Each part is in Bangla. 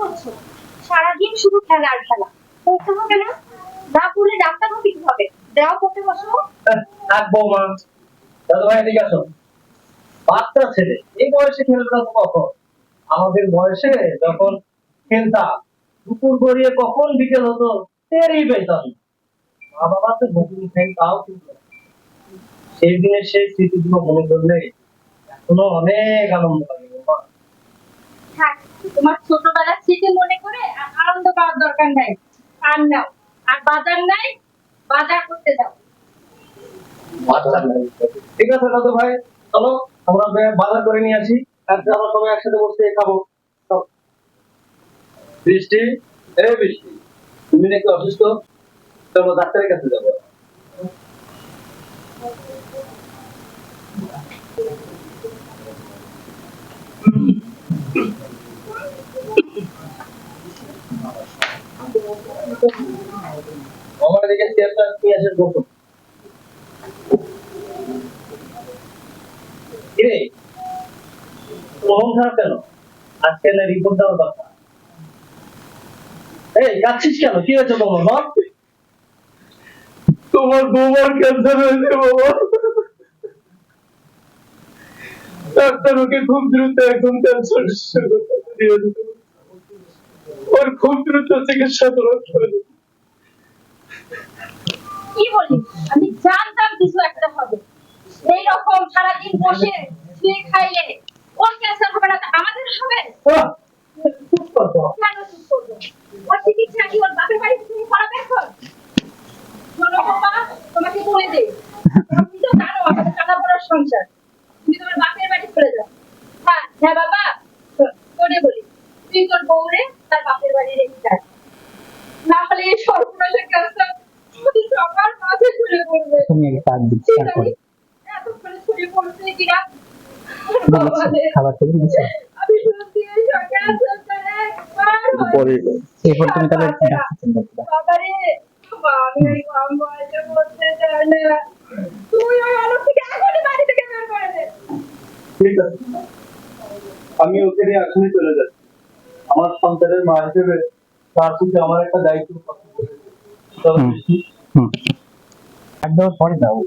করছ? সারাদিন শুধু খেলা আর খেলা। পড়তে হবে না? না পড়লে ডাক্তার হবে কি হবে। দেওয়া পড়তে বসো। থাক বৌমা। দাদু ভাই, এদিকে আসো। বাচ্চা ছেলে। এই বয়সে খেলবে না কখন? আমাদের বয়সে যখন খেলতাম, দুপুর গড়িয়ে কখন বিকেল হতো টেরই পেতাম। মা বাবা তো বকুনি খাই, তাও সেই দিনের সেই স্মৃতিগুলো মনে করলে এখনও অনেক আনন্দ বাবা থাক তোমার ছোটবেলার স্মৃতি মনে করে আনন্দ পাওয়ার দরকার নাই। আর নাও আর বাজার নাই বাজার করতে আচ্ছা, ঠিক আছে দাদু ভাই চলো আমরা বাজার করে নিয়ে আসি। আর আমরা সবাই একসাথে বসে খাব বৃষ্টি? এ বৃষ্টি। তুমি নাকি অসুস্থ? চলো ডাক্তারের কাছে যাব আমার দিকে আসেন বসুন কিরে কেন? না রিপোর্ট দেওয়ার কথা? এই কেন? কি হয়েছে তোমার, বল? তোমার বৌমার ক্যান্সার হয়েছে বাবা ডাক্তার ওকে খুব দ্রুত একদম ক্যান্সার ওর খুব দ্রুত চিকিৎসা দরকার কি বলি? আমি জানতাম কিছু একটা হবে। এইরকম সারাদিন বসে শুয়ে খাইলে ওর ক্যান্সার হবে না আমাদের হবে? চুপ কেন চুপ করব? ওর চিকিৎসা কি? ওর বাপের বাড়ি থেকে করাবে এখন? শোনো বাবা তোমাকে বলে দেই। তুমি তো জানো আমাদের টাকা পড়ার সংসার। তুমি তোমার বাপের বাড়ি চলে যাও। হ্যাঁ হ্যাঁ বাবা তোরে বলি। তুই তোর বউরে তার বাপের বাড়ি রেখে যাস না হলে এই সর্বনাশের ক্যান্সার যদি সবার মাঝে চলে পড়বে তুমি আগে দিচ্ছি তারপরে। খাবার খেয়ে নিয়েছো। করে এরপর তুমি তাহলে ডাক্তার চিন্তা করবে বাবারে আমি এই কম বয়সে বলতে চাই না। তুই ওই আলোক থেকে এখনই বাড়ি থেকে বের করে দে। ঠিক আছে। আমি ওকে নিয়ে এখনই চলে যাচ্ছি। আমার সন্তানের মা হিসেবে তার প্রতি আমার একটা দায়িত্ব পালন করেছে। চলো, হুম। বৃষ্টি। হুম আর দেওয়ার পরে দাও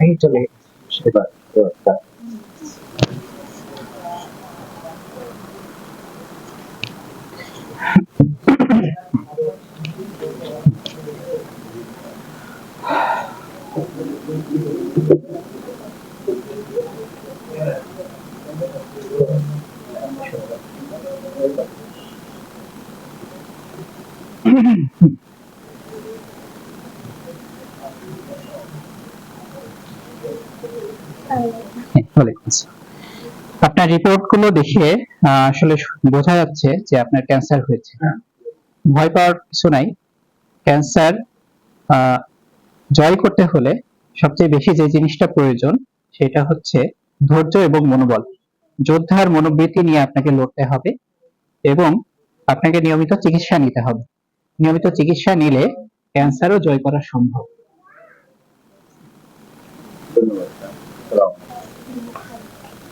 এই চলে এবার, এবার, আপনার রিপোর্টগুলো দেখে আসলে বোঝা যাচ্ছে যে আপনার ক্যান্সার হয়েছে। ভয় পাওয়ার কিছু নাই। ক্যান্সার জয় করতে হলে সবচেয়ে বেশি যে জিনিসটা প্রয়োজন সেটা হচ্ছে ধৈর্য এবং মনোবল। যোদ্ধার মনোবৃত্তি নিয়ে আপনাকে লড়তে হবে এবং আপনাকে নিয়মিত চিকিৎসা নিতে হবে। নিয়মিত চিকিৎসা নিলে ক্যান্সারও জয় করা সম্ভব। ধন্যবাদ। সালাম। দাঁড়ান, দাঁড়ান, দাঁড়ান, একটু দাঁড়ান। তুমি সরো। তুমি চলে যাও।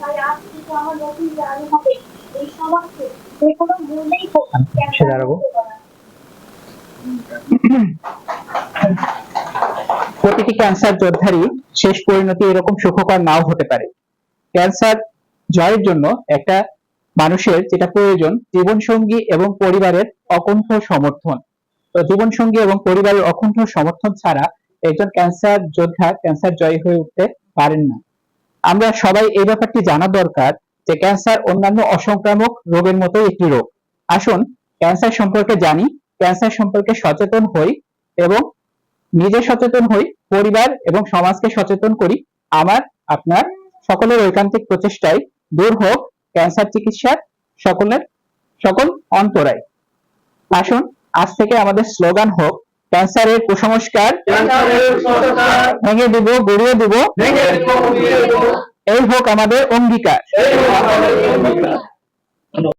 তাই আজ থেকে আমার নতুন যে হবে? এই সমাজকে যে কোনো মূল্যেই হোক ক্যান্সার দাঁড়াবো। প্রতিটি ক্যান্সার যোদ্ধারই শেষ পরিণতি এরকম সুখকর নাও হতে পারে। ক্যান্সার জয়ের জন্য একটা মানুষের যেটা প্রয়োজন জীবনসঙ্গী এবং পরিবারের অকুণ্ঠ সমর্থন। তো জীবনসঙ্গী এবং পরিবারের অকুণ্ঠ সমর্থন ছাড়া একজন ক্যান্সার যোদ্ধা ক্যান্সার জয়ী হয়ে উঠতে পারেন না। আমরা সবাই এই ব্যাপারটি জানা দরকার যে ক্যান্সার অন্যান্য অসংক্রামক রোগের মতোই একটি রোগ। আসুন ক্যান্সার সম্পর্কে জানি, ক্যান্সার সম্পর্কে সচেতন হই এবং নিজে সচেতন হই, পরিবার এবং সমাজকে সচেতন করি। আমার, আপনার সকলের ঐকান্তিক প্রচেষ্টায় দূর হোক ক্যান্সার চিকিৎসার সকলের, সকল অন্তরায়। আসুন, আজ থেকে আমাদের স্লোগান হোক ক্যান্সারের কুসংস্কার ভেঙে দিব গড়িয়ে দিব। এই হোক আমাদের অঙ্গীকার।